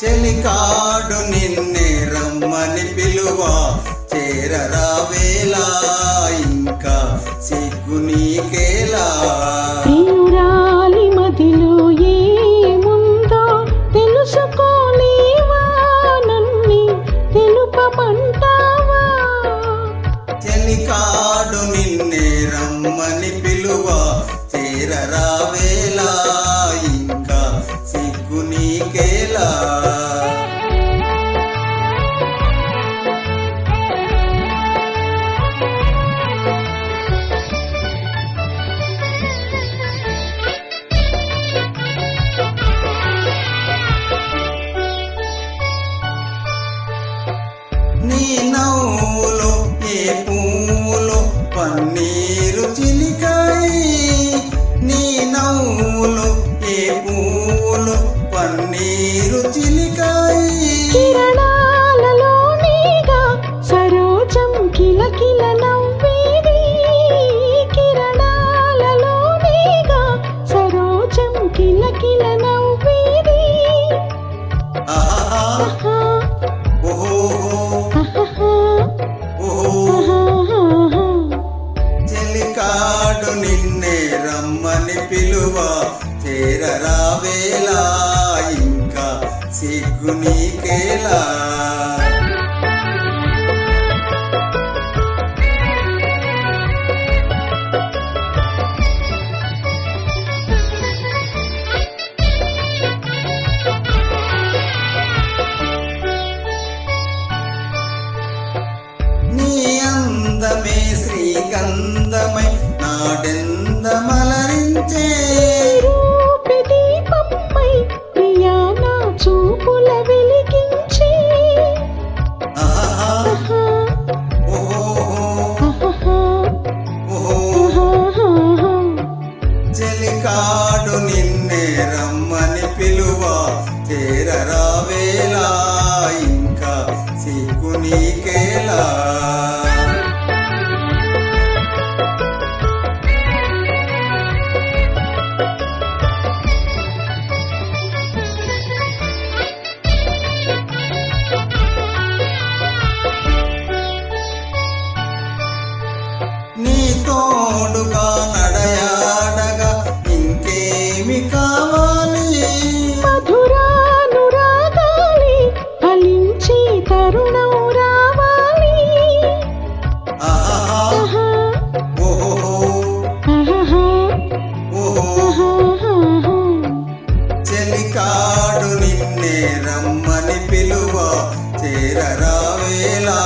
చెలికాడు నిన్నే రమ్మని పిలువ. చేరరావేలా నీ నవ్వులో ఏ పూలో పన్నీరు నిన్నే రమ్మని పిలువ చేరరావేలా ఇంకా సిగ్గు నీకేలా? నీ అందమే శ్రీగంధమై నిలువ చేరరావేలా ఇంకా సిగ్గు నీకేలా? తోడుగా నడయాడగా ఇంకేమి కావాలి? రమ్మని పిలువ చేరరా వేలా